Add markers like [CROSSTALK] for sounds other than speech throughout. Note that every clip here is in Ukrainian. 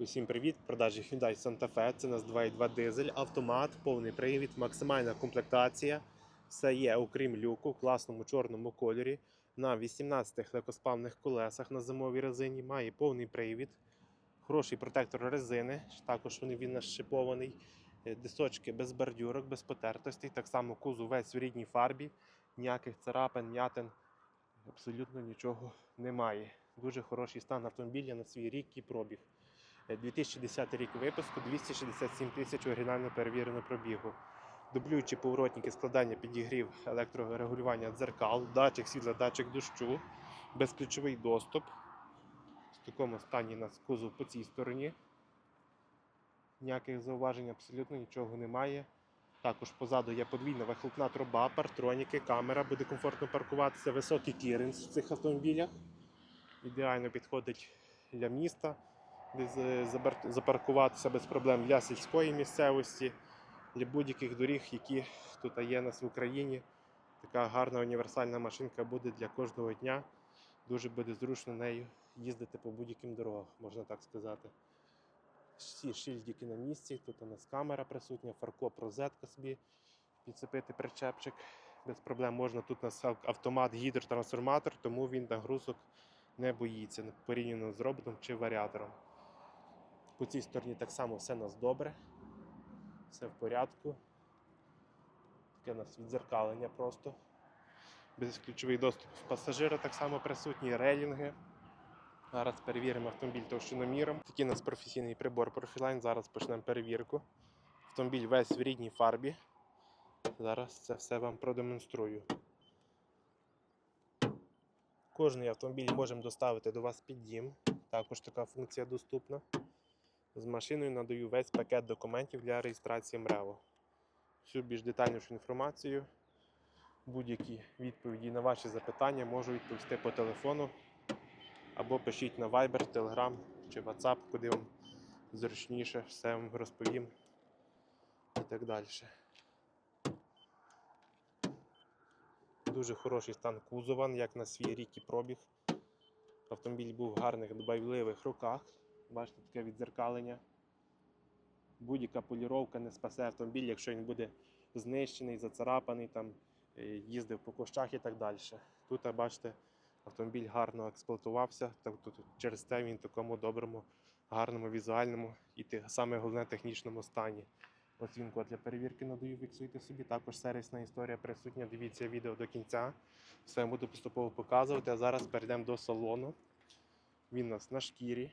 Усім привіт! Продажі Hyundai Santa Fe. Це у нас 2.2 дизель, автомат, повний привід, максимальна комплектація. Все є, окрім люку, в класному чорному кольорі. На 18 легкоспавних колесах на зимовій резині. Має повний привід, хороший протектор резини. Також він нашипований. Е, Дисочки без бордюрок, без потертостей. Так само кузов весь в рідній фарбі. Ніяких царапин, м'ятин. Абсолютно нічого немає. Дуже хороший стан автомобіля на свій рік і пробіг. Е, 2010 рік випуску, 267 тисяч оригінально перевірено пробігу. Дублюючі поворотники складання підігрів електрорегулювання дзеркал, датчик світла, датчик дощу, безключовий доступ. В такому стані нас кузов по цій стороні. Ніяких зауважень абсолютно нічого немає. Також позаду є подвійна вихлопна труба, партроніки, камера, буде комфортно паркуватися, високий кліренс в цих автомобілях. Ідеально підходить для міста, запаркуватися без проблем для сільської місцевості, для будь-яких доріг, які тут є у нас в Україні. Така гарна універсальна машинка буде для кожного дня. Дуже буде зручно нею їздити по будь-яким дорогам, можна так сказати. Всі шильдики на місці, тут у нас камера присутня, фаркоп, розетка собі підцепити причепчик. Без проблем можна. Тут у нас автомат, гідротрансформатор, тому він нагрузок не боїться порівняно з роботом чи варіатором. По цій стороні так само все у нас добре, все в порядку. Таке у нас відзеркалення просто. Безключовий доступ в пасажира так само присутні, рейлінги. Зараз перевіримо автомобіль товщиноміром. Такий у нас професійний прибор Profiline. Зараз почнемо перевірку. Автомобіль весь в рідній фарбі. Зараз це все вам продемонструю. Кожний автомобіль можемо доставити до вас під дім. Також така функція доступна. З машиною надаю весь пакет документів для реєстрації МРЕВО. Всю більш детальнішу інформацію, будь-які відповіді на ваші запитання можу відповісти по телефону або пишіть на Viber, Telegram чи WhatsApp, куди вам зручніше, все вам розповім і так далі. Дуже хороший стан кузова, як на свій рік і пробіг. Автомобіль був в гарних дбайливих руках. Бачите, таке відзеркалення. Будь-яка поліровка не спасе автомобіль, якщо він буде знищений, зацарапаний, там, е, їздив по кущах і так далі. Тут, бачите, автомобіль гарно експлуатувався, тут, через те він в такому доброму, гарному візуальному і саме головне технічному стані. Оцінку для перевірки надаю, фіксуйте собі. Також сервісна історія присутня. Дивіться відео до кінця. Все буду поступово показувати. А зараз перейдемо до салону. Він у нас на шкірі.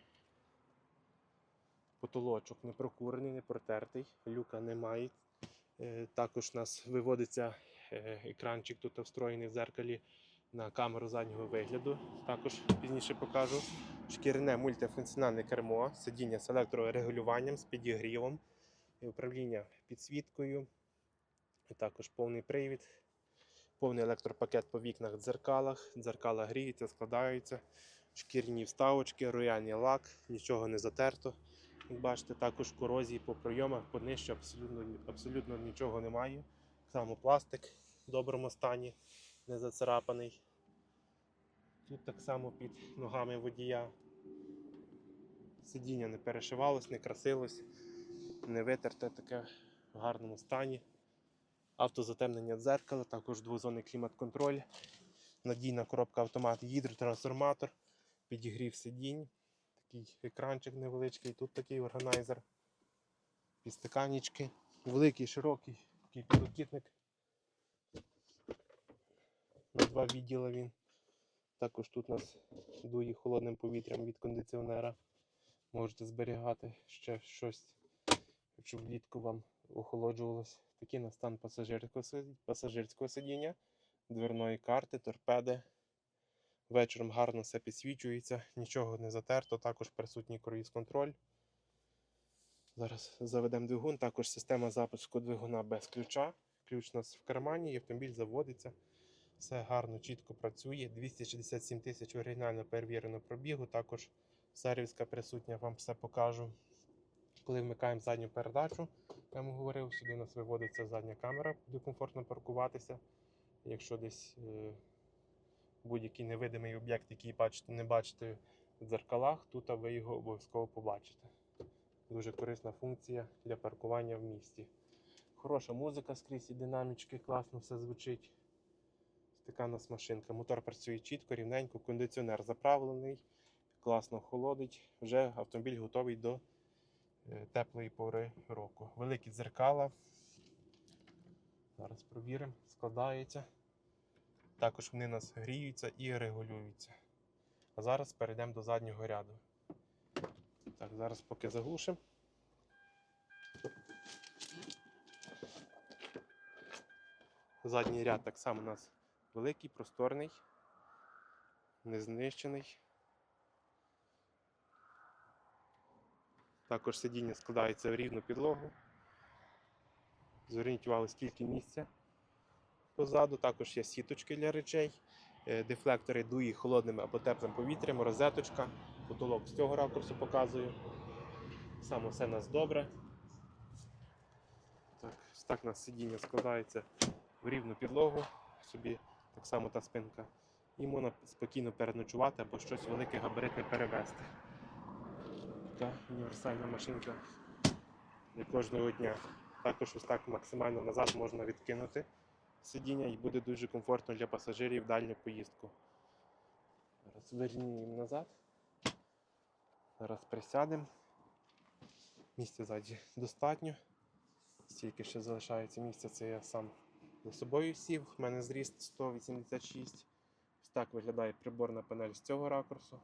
Потолочок не прокурений, не протертий, люка немає. Е, Також у нас виводиться е, екранчик тут встроєний в зеркалі на камеру заднього вигляду. Також пізніше покажу. Шкіряне мультифункціональне кермо, сидіння з електрорегулюванням, з підігрівом, управління підсвіткою, також повний привід, повний електропакет по вікнах, дзеркалах. Дзеркала гріються, складаються, шкіряні вставочки, рояльний лак, нічого не затерто. Як бачите, також корозії по пройомах, по днищу абсолютно, абсолютно нічого немає. Само пластик в доброму стані, не зацарапаний. Тут так само під ногами водія. Сидіння не перешивалось, не красилось, не витерте таке в гарному стані. Автозатемнення дзеркала, також двозонний клімат-контроль, надійна коробка автомат, гідротрансформатор, підігрів сидінь, такий екранчик невеличкий, тут такий органайзер, підстаканнички, великий, широкий, такий підлокітник. На два відділи він. Також тут нас дує холодним повітрям від кондиціонера. Можете зберігати ще щось, щоб влітку вам охолоджувалось. Такий на стан пасажирського сидіння, дверної карти, торпеди. Вечором гарно все підсвічується, нічого не затерто, також присутній круїз-контроль. Зараз заведемо двигун, також система запуску двигуна без ключа. Ключ у нас в кармані, автомобіль заводиться. Все гарно, чітко працює. 267 тисяч оригінально перевірено пробігу. Також сервіска присутня, вам все покажу. Коли вмикаємо задню передачу, я вам говорив, сюди у нас виводиться задня камера, буде комфортно паркуватися. Якщо десь е, будь-який невидимий об'єкт, який бачите, не бачите в дзеркалах, тут ви його обов'язково побачите. Дуже корисна функція для паркування в місті. Хороша музика скрізь і динамічки, класно все звучить. Така у нас машинка. Мотор працює чітко, рівненько, кондиціонер заправлений, класно холодить. Вже автомобіль готовий до е, теплої пори року. Великі дзеркала. Зараз провіримо, складається. Також вони у нас гріються і регулюються. А зараз перейдемо до заднього ряду. Так, зараз поки заглушимо. Задній ряд так само у нас великий, просторний, незнищений. Також сидіння складається в рівну підлогу. Увагу, скільки місця позаду. Також є сіточки для речей, е, дефлектори дуї холодним або теплим повітрям, розеточка, потолок з цього ракурсу показую. Саме все у нас добре. Так, так у нас сидіння складається в рівну підлогу, собі так само та спинка. І можна спокійно переночувати або щось велике габаритне перевезти. Така універсальна машинка для кожного дня. Також ось так максимально назад можна відкинути сидіння і буде дуже комфортно для пасажирів в дальню поїздку. Зараз вернімо назад. Зараз присядемо. Місця ззаді достатньо. Стільки ще залишається місця, це я сам за собою сів. У мене зріст 186. Ось так виглядає приборна панель з цього ракурсу.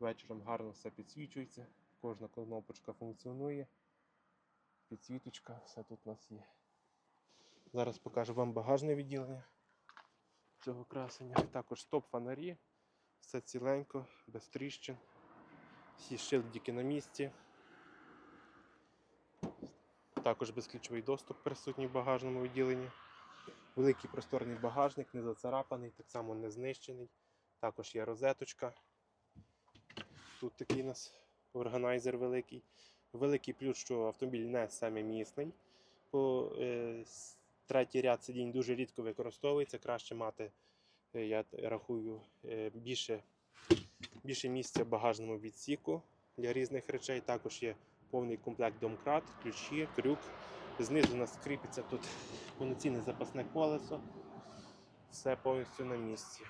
Вечором гарно все підсвічується, кожна кнопочка функціонує. Підсвіточка, все тут у нас є. Зараз покажу вам багажне відділення цього красення. Також стоп-фонарі, все ціленько, без тріщин. Всі шильдики на місці. Також безключовий доступ присутній в багажному відділенні. Великий просторний багажник, не зацарапаний, так само не знищений. Також є розеточка. Тут такий у нас органайзер великий. Великий плюс, що автомобіль не самомісний. Бо е, с- третій ряд сидінь дуже рідко використовується. Краще мати, е, я рахую, е, більше, більше місця в багажному відсіку для різних речей. Також є повний комплект домкрат, ключі, крюк. Знизу у нас кріпиться тут [LAUGHS] повноцінне запасне колесо. Все повністю на місці.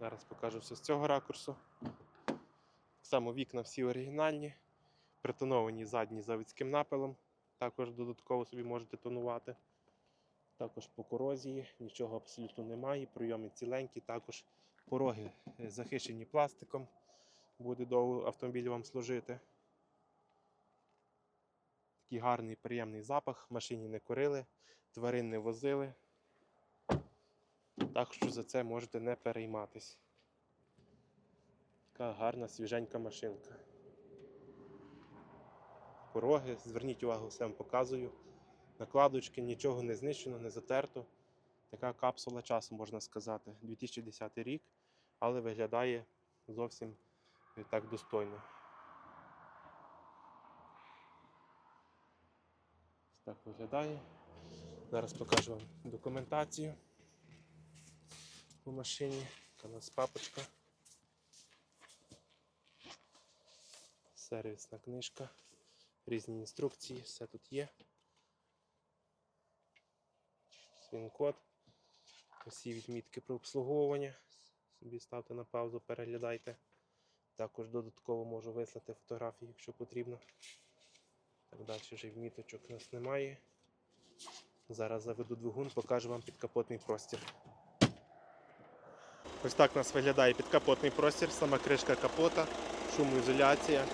Зараз покажу все з цього ракурсу. Так само вікна всі оригінальні, притоновані задні заводським напилом. Також додатково собі можете тонувати. Також по корозії нічого абсолютно немає. Прийоми ціленькі, також пороги е, захищені пластиком. Буде довго автомобіль вам служити. Такий гарний, приємний запах. Машині не курили, тварин не возили. Так що за це можете не перейматись. Така гарна свіженька машинка. Пороги, зверніть увагу, все вам показую. Накладочки, нічого не знищено, не затерто. Така капсула часу, можна сказати. 2010 рік, але виглядає зовсім так достойно. Так виглядає. Зараз покажу вам документацію по машині. Така у нас папочка. Сервісна книжка. Різні інструкції, все тут є. Свін-код. Усі відмітки про обслуговування. Собі ставте на паузу, переглядайте. Також додатково можу вислати фотографії, якщо потрібно. Так далі вже відміточок у нас немає. Зараз заведу двигун, покажу вам підкапотний простір. Ось так у нас виглядає підкапотний простір, сама кришка капота, шумоізоляція,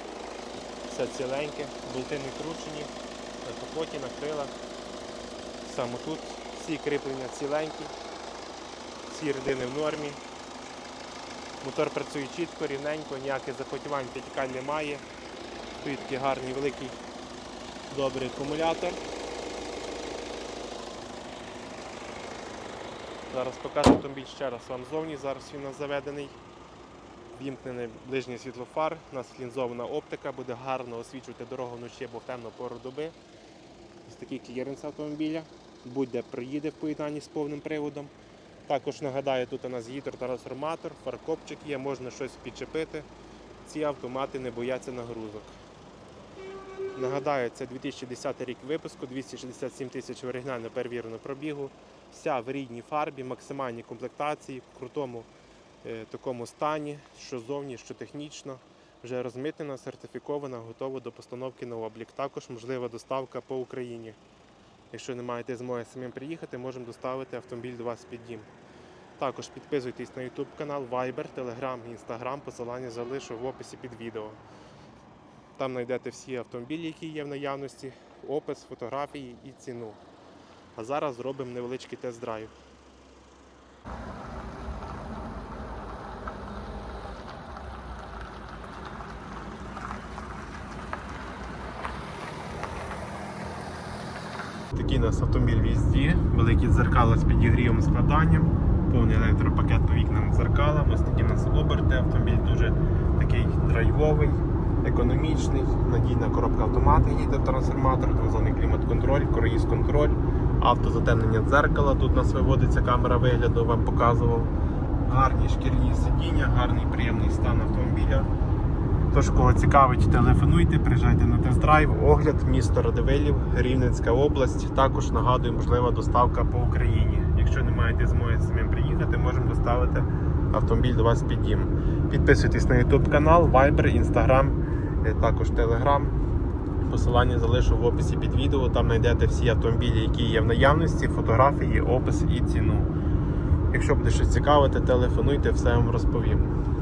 все ціленьке, болти не кручені, на капоті, на крилах. Саме тут всі кріплення ціленькі, всі рідини в нормі. Мотор працює чітко, рівненько, ніяких запотівань, підтікань немає. Тут такий гарний великий добрий акумулятор. Зараз покажу автомобіль ще раз вам зовні. Зараз він у нас заведений. Вімкнений ближній світлофар, у нас лінзована оптика, буде гарно освічувати дорогу вночі або в темну пору доби. Ось такий кліренс автомобіля. Будь-де проїде в поєднанні з повним приводом. Також нагадаю, тут у нас гідротрансформатор, фаркопчик є, можна щось підчепити, ці автомати не бояться нагрузок. Нагадаю, це 2010 рік випуску, 267 тисяч оригінально перевірено пробігу. Вся в рідній фарбі, максимальній комплектації, в крутому такому стані, що зовні, що технічно. Вже розмитнена, сертифікована, готова до постановки на облік. Також можлива доставка по Україні. Якщо не маєте змоги самим приїхати, можемо доставити автомобіль до вас під дім. Також підписуйтесь на YouTube канал, Viber, Telegram, Instagram. Посилання залишу в описі під відео. Там знайдете всі автомобілі, які є в наявності, опис, фотографії і ціну. А зараз зробимо невеличкий тест-драйв. Такий у нас автомобіль в їзді, великі дзеркала з підігрівом складанням, повний електропакет по вікнам дзеркала. Ось такі у нас оберти. Автомобіль дуже такий драйвовий, економічний, надійна коробка автомат, їде трансформатор, двозонний клімат-контроль, круїз-контроль, автозатемнення дзеркала. Тут у нас виводиться камера вигляду, вам показував. Гарні шкірні сидіння, гарний приємний стан автомобіля. Тож, кого цікавить, телефонуйте, приїжджайте на тест-драйв, огляд, місто Радивилів, Рівненська область. Також нагадую, можлива доставка по Україні. Якщо не маєте змоги самим приїхати, можемо доставити автомобіль до вас під дім. Підписуйтесь на YouTube канал, Viber, Instagram, е, також Telegram. Посилання залишу в описі під відео. Там знайдете всі автомобілі, які є в наявності, фотографії, опис і ціну. Якщо буде щось цікавити, телефонуйте, все вам розповім.